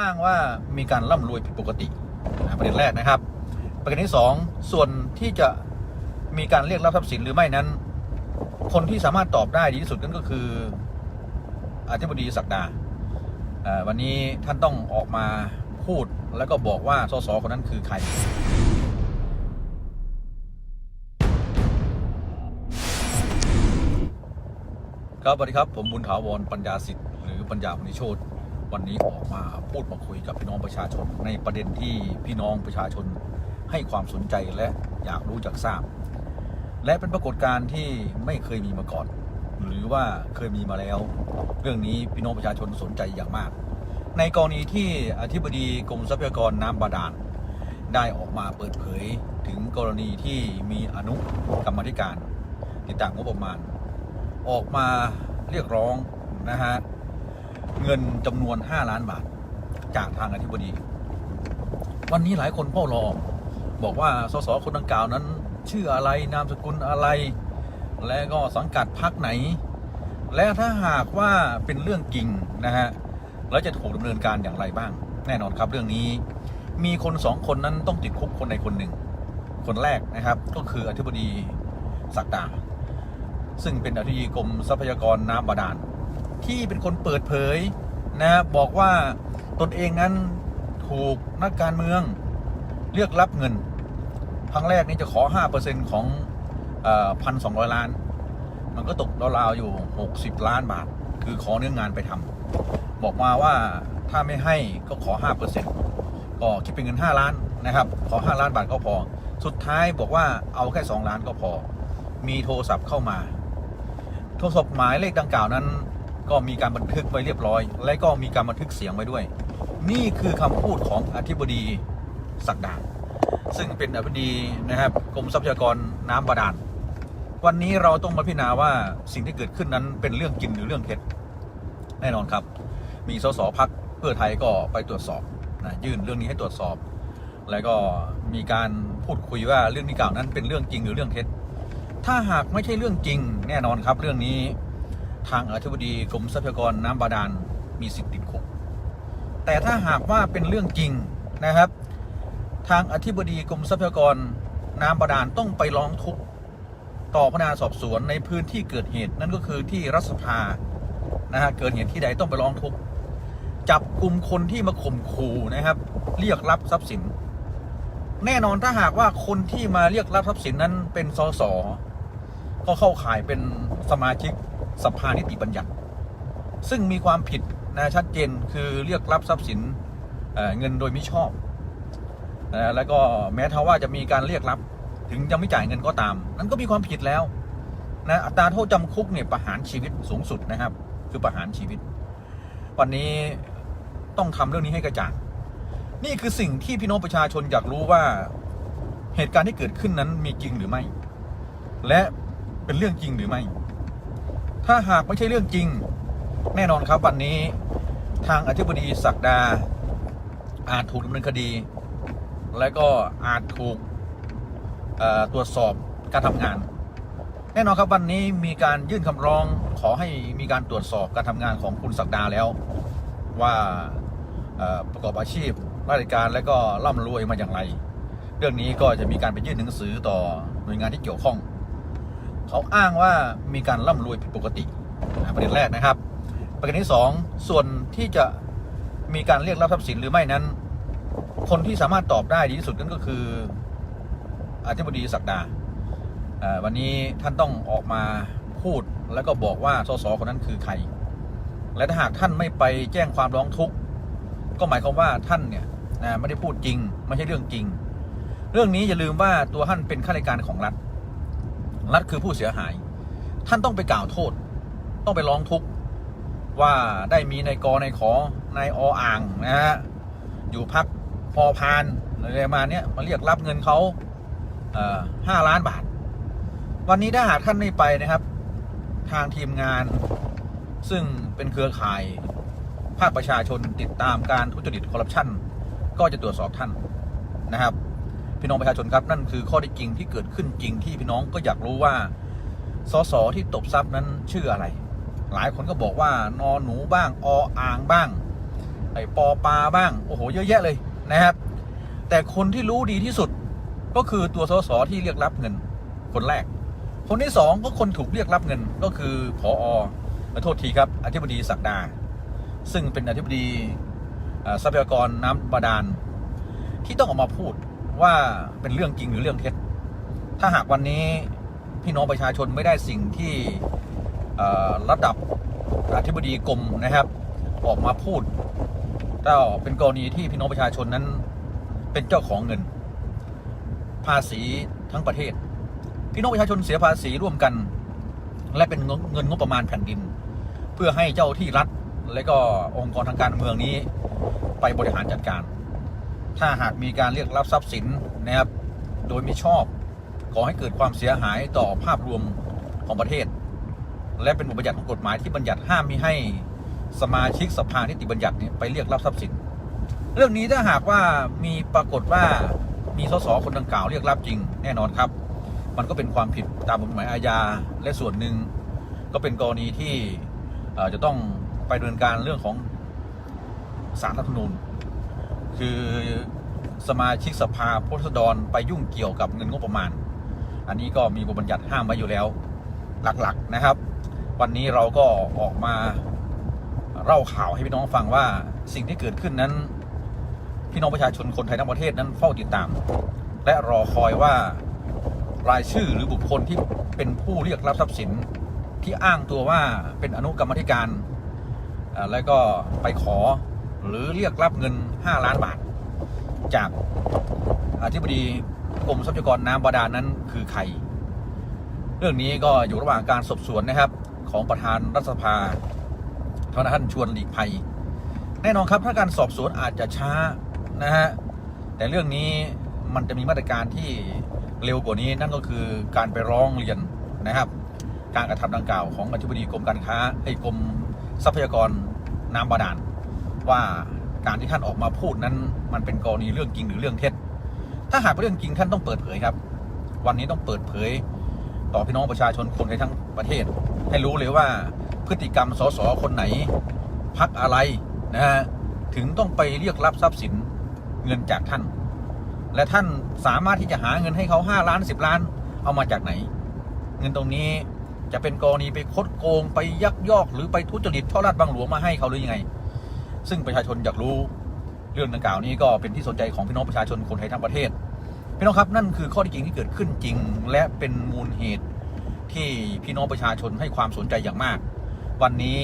อ้างว่ามีการร่ำรวยผิดปกติประเด็นแรกนะครับ ประเด็นที่สองส่วนที่จะมีการเรียกรับทรัพย์สินหรือไม่นั้น คนที่สามารถตอบได้ดีที่สุดนั่นก็คืออธิบดีศักดาวันนี้ท่านต้องออกมาพูดแล้วก็บอกว่าสสคนนั้นคือใครครับสวัสดีครับ ผมบุญถาวรปัญญาสิทธิ์หรือปัญญามุนิโชต วันนี้ออกมาพูดมาคุยกับพี่น้องประชาชน ในประเด็นที่พี่น้องประชาชนให้ความสนใจและอยากรู้จักทราบ และเป็นปรากฏการณ์ที่ไม่เคยมีมาก่อน หรือว่าเคยมีมาแล้ว เรื่องนี้พี่น้องประชาชนสนใจอย่างมาก ในกรณีที่อธิบดีกรมทรัพยากรน้ำบาดาลได้ออกมาเปิดเผยถึงกรณีที่มีอนุกรรมธิการติดตามงบประมาณ ออกมาเรียกร้องนะฮะ เงินจำนวน 5 ล้านบาท จากทางอธิบดี วันนี้หลายคนเฝ้ารอบอกว่าสสคนดังกล่าวนั้น ชื่ออะไรนามสกุลอะไร และก็สังกัดพักไหน และถ้าหากว่าเป็นเรื่องจริงนะฮะแล้วจะถูกดำเนินการอย่างไรบ้าง แน่นอนครับเรื่องนี้ มีคนสองคนนั้นต้องติดคุกคนใดคนหนึ่ง คนแรกนะครับก็คืออธิบดีศักดาซึ่งเป็นอธิบดีกรมทรัพยากรน้ำบาดาล ที่เป็นคนเปิดเผยนะบอกว่าตนเองนั้นถูกนักการเมืองเรียกรับเงิน ครั้งแรกนี่จะขอ 5%ของพันสองร้อยล้าน มันก็ตกราวๆอยู่ 60 ล้านบาท คือขอเนื้องงานไปทำบอกมาว่าถ้าไม่ให้ก็ขอ 5%ก็คิดเป็นเงิน 5 ล้านนะครับ ขอ 5 ล้านบาทก็พอ สุดท้ายบอกว่าเอาแค่ 2 ล้านก็พอ มีโทรศัพท์เข้ามา โทรศัพท์หมายเลขดังกล่าวนั้น ก็มีการบันทึกไว้เรียบร้อย และก็มีการบันทึกเสียงไว้ด้วย นี่คือคำพูดของอธิบดีศักดาซึ่งเป็นอธิบดีนะครับกรมทรัพยากรน้ำบาดาลวันนี้เราต้องมาพิจารณาว่าสิ่งที่เกิดขึ้นนั้นเป็นเรื่องจริงหรือเรื่องเท็จแน่นอนครับ มีสสพักเพื่อไทยก็ไปตรวจสอบนะยื่นเรื่องนี้ให้ตรวจสอบ แล้วก็มีการพูดคุยว่าเรื่องที่กล่าวนั้นเป็นเรื่องจริงหรือเรื่องเท็จ ถ้าหากไม่ใช่เรื่องจริงแน่นอนครับเรื่องนี้ ทางอธิบดีกรมทรัพยากรน้ำบาดาลมีสิทธิ์ติดคุกแต่ถ้าหากว่าเป็นเรื่องจริงนะครับ ทางอธิบดีกรมทรัพยากรน้ำบาดาลต้องไปร้องทุกข์ต่อพนักงานสอบสวนในพื้นที่เกิดเหตุ นั่นก็คือที่รัฐสภานะฮะเกิดเหตุที่ใดต้องไปร้องทุกข์จับกลุ่มคนที่มาข่มขู่นะครับ เรียกรับทรัพย์สิน แน่นอนถ้าหากว่าคนที่มาเรียกรับทรัพย์สินนั้นเป็นสสก็เข้าข่ายเป็นสมาชิก สภานิติบัญญัติ ซึ่งมีความผิดนะชัดเจนคือเรียกรับทรัพย์สินเงินโดยมิชอบนะแล้วก็แม้ทว่าจะมีการเรียกรับถึงยังไม่จ่ายเงินก็ตาม นั้นก็มีความผิดแล้วนะอัตราโทษจำคุกเนี่ยประหารชีวิตสูงสุดนะครับ คือประหารชีวิต วันนี้ต้องทำเรื่องนี้ให้กระจ่างนี่คือสิ่งที่พี่น้องประชาชนอยากรู้ว่าเหตุการณ์ที่เกิดขึ้นนั้นมีจริงหรือไม่ และเป็นเรื่องจริงหรือไม่ ถ้าหากไม่ใช่เรื่องจริง แน่นอนครับวันนี้ทางอธิบดีศักดา อาจถูกดำเนินคดี และก็อาจถูกตรวจสอบการทำงาน แน่นอนครับวันนี้มีการยื่นคำร้องขอให้มีการตรวจสอบการทำงานของคุณศักดาแล้ว ว่าประกอบอาชีพราชการและก็ร่ำรวยมาอย่างไร เรื่องนี้ก็จะมีการไปยื่นหนังสือต่อหน่วยงานที่เกี่ยวข้อง เขาอ้างว่ามีการร่ำรวยผิดปกติประเด็นแรกนะครับ ประเด็นที่สองส่วนที่จะมีการเรียกรับทรัพย์สินหรือไม่นั้น คนที่สามารถตอบได้ดีที่สุดนั่นก็คืออธิบดีศักดาวันนี้ท่านต้องออกมาพูดแล้วก็บอกว่าสสคนนั้นคือใคร และถ้าหากท่านไม่ไปแจ้งความร้องทุกข์ก็หมายความว่าท่านเนี่ยไม่ได้พูดจริง ไม่ใช่เรื่องจริง เรื่องนี้อย่าลืมว่าตัวท่านเป็นข้าราชการของรัฐ รัฐคือผู้เสียหาย ท่านต้องไปกล่าวโทษ ต้องไปร้องทุกข์ว่าได้มีในายกในายขอนายออ่างนะฮะอยู่พักพอพานอะไรมาเนี้ยมาเรียกรับเงินเขาห้าล้านบาท วันนี้ถ้าหากท่านไม่ไปนะครับ ทางทีมงาน ซึ่งเป็นเครือข่ายภาคประชาชนติดตามการทุจริตคอร์รัปชันก็จะตรวจสอบท่านนะครับ พี่น้องประชาชนครับนั่นคือข้อท็จจริงที่เกิดขึ้นจริงที่พี่น้องก็อยากรู้ว่าสสที่ตบทรัพย์นั้นชื่ออะไร หลายคนก็บอกว่านอหนูบ้างออ่างบ้างไอปอปลาบ้างโอ้โหเยอะแยะเลยนะครับ แต่คนที่รู้ดีที่สุดก็คือตัวสสที่เรียกรับเงิน คนแรก คนที่สองก็คนถูกเรียกรับเงินก็คือผอขอโทษทีครับอธิบดีศักดา ซึ่งเป็นอธิบดีทรัพยากรน้ำบาดาลที่ต้องออกมาพูด ว่าเป็นเรื่องจริงหรือเรื่องเท็จ ถ้าหากวันนี้พี่น้องประชาชนไม่ได้สิ่งที่ระดับอธิบดีกรมนะครับ ออกมาพูดก็เป็นกรณีที่พี่น้องประชาชนนั้นเป็นเจ้าของเงิน ภาษีทั้งประเทศ พี่น้องประชาชนเสียภาษีร่วมกัน และเป็นเงินงบประมาณแผ่นดิน เพื่อให้เจ้าที่รัฐและก็องค์กรทางการเมืองนี้ ไปบริหารจัดการ ถ้าหากมีการเรียกรับทรัพย์สินนะครับ โดยไม่ชอบก่อให้เกิดความเสียหายต่อภาพรวมของประเทศ และเป็นบทบัญญัติของกฎหมายที่บัญญัติห้ามมิให้สมาชิกสภานิติบัญญัติเนี่ยไปเรียกรับทรัพย์สิน เรื่องนี้ถ้าหากว่ามีปรากฏว่ามีสสคนดังกล่าวเรียกรับจริงแน่นอนครับ มันก็เป็นความผิดตามกฎหมายอาญาและส่วนหนึ่งก็เป็นกรณีที่จะต้องไปดำเนินการเรื่องของสารรัฐธรรมนูญ คือสมาชิกสภาผู้แทนรไปยุ่งเกี่ยวกับเงินงบประมาณ อันนี้ก็มีบทบัญญัติห้ามไว้อยู่แล้วหลักๆนะครับ วันนี้เราก็ออกมาเล่าข่าวให้พี่น้องฟังว่าสิ่งที่เกิดขึ้นนั้น พี่น้องประชาชนคนไทยทั้งประเทศนั้นเฝ้าติดตาม และรอคอยว่ารายชื่อหรือบุคคลที่เป็นผู้เรียกรับทรัพย์สินที่อ้างตัวว่าเป็นอนุกรรมธิการ แล้วก็ไปขอ หรือเรียกรับเงิน 5 ล้านบาท จากอธิบดีกรมทรัพยากรน้ำบาดาลนั้นคือใคร เรื่องนี้ก็อยู่ระหว่างการสอบสวนนะครับ ของประธานรัฐสภาท่านชวนหลีกภัย แน่นอนครับถ้าการสอบสวนอาจจะช้านะฮะแต่เรื่องนี้มันจะมีมาตรการที่เร็วกว่านี้นั่นก็คือการไปร้องเรียนนะครับ การกระทำดังกล่าวของอธิบดีกรมการค้าไอ้กรมทรัพยากรน้ำบาดาล ว่าการที่ท่านออกมาพูดนั้น มันเป็นกรณีเรื่องจริงหรือเรื่องเท็จ ถ้าหากเป็นเรื่องจริงท่านต้องเปิดเผยครับ วันนี้ต้องเปิดเผย ต่อพี่น้องประชาชนคนในทั้งประเทศ ให้รู้เลยว่าพฤติกรรมสสคนไหนพักอะไรนะฮะถึงต้องไปเรียกรับทรัพย์สินเงินจากท่าน และท่านสามารถที่จะหาเงินให้เขาห้าล้านสิบล้าน เอามาจากไหน เงินตรงนี้จะเป็นกรณีไปคดโกงไปยักยอกหรือไปทุจริตช่อราดบังหลวงมาให้เขาหรือยังไง ซึ่งประชาชนอยากรู้เรื่องดังกล่าวนี้ก็เป็นที่สนใจของพี่น้องประชาชนคนไทยทั้งประเทศพี่น้องครับนั่นคือข้อที่จริงที่เกิดขึ้นจริง และเป็นมูลเหตุที่พี่น้องประชาชนให้ความสนใจอย่างมาก วันนี้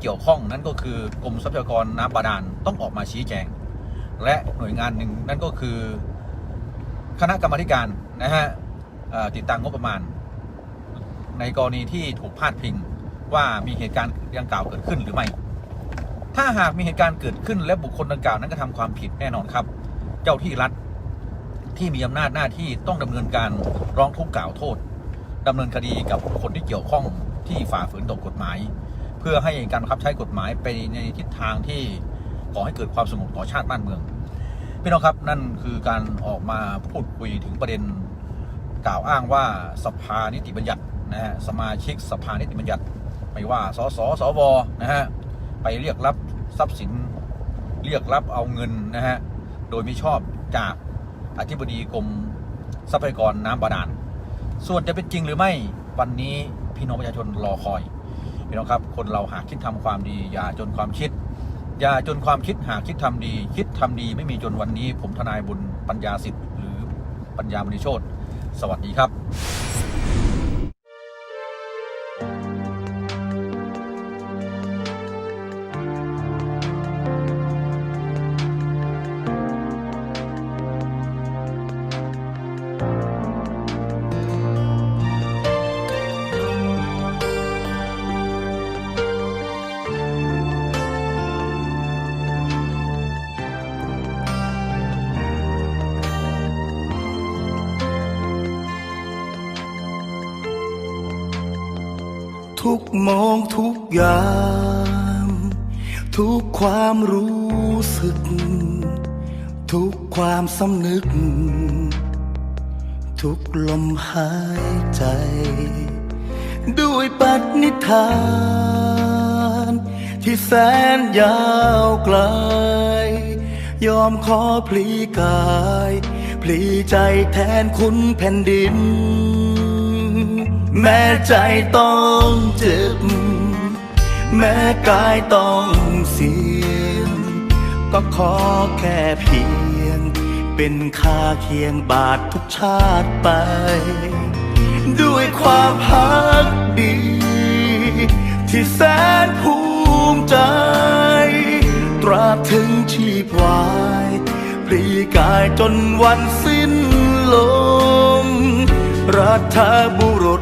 เกี่ยวข้องนั่นก็คือกรมทรัพยากรน้ำบาดาลต้องออกมาชี้แจง และหน่วยงานหนึ่งนั่นก็คือ คณะกรรมาธิการนะฮะติดตั้งงบประมาณ ในกรณีที่ถูกพาดพิงว่ามีเหตุการณ์ดังกล่าวเกิดขึ้นหรือไม่ ถ้าหากมีเหตุการณ์เกิดขึ้นและบุคคลดังกล่าวนั้นกระทำความผิดแน่นอนครับ เจ้าที่รัฐที่มีอำนาจหน้าที่ต้องดำเนินการร้องทุกข์กล่าวโทษดำเนินคดีกับคนที่เกี่ยวข้องที่ฝ่าฝืนต่อกฎหมาย เพื่อให้การบังคับใช้กฎหมายไปในทิศทางที่ก่อให้เกิดความสงบต่อชาติบ้านเมืองพี่น้องครับนั่นคือการออกมาพูดคุยถึงประเด็นกล่าวอ้างว่าสภานิติบัญญัตินะฮะสมาชิกสภานิติบัญญัติ ไม่ว่าสสสวนะฮะไปเรียกรับ ทรัพย์สินเรียกรับเอาเงินนะฮะ โดยไม่ชอบจากอธิบดีกรมทรัพยากรน้ำบาดาล ส่วนจะเป็นจริงหรือไม่ วันนี้พี่น้องประชาชนรอคอย พี่น้องครับ คนเราหากคิดทำความดี อย่าจนความคิด อย่าจนความคิดหากคิดทำดี คิดทำดีไม่มีจนวันนี้ ผมทนายบุญปัญญาสิทธิ์หรือปัญญามณีโชตสวัสดีครับ ทุกมองทุกอย่างทุกความรู้สึก ทุกความสำนึก ทุกลมหายใจ ด้วยปฏิฐาน ที่แสนยาวไกล ยอมขอพลีกาย พลีใจแทนคุณแผ่นดิน แม้ใจต้องเจ็บ แม้กายต้องเสียง ก็ขอแค่เพียง เป็นค่าเคียงบาททุกชาติไป ด้วยความพักดี ที่แสนภูมิใจ ตราบถึงชีพวายพลีกายจนวันสิ้นลมรัฐบุรุษ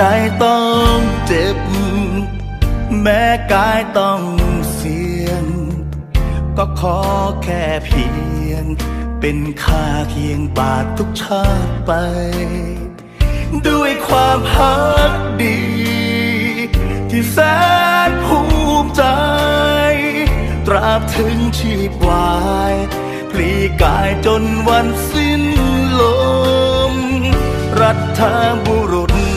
ใจต้องเจ็บ แม้กายต้องเสียง ก็ขอแค่เพียง เป็นค่าเคียงบาททุกชาติไป ด้วยความพักดี ที่แสนภูมิใจ ตราบถึงชีพวายพลีกายจนวันสิ้นลม รัฐบุรุษ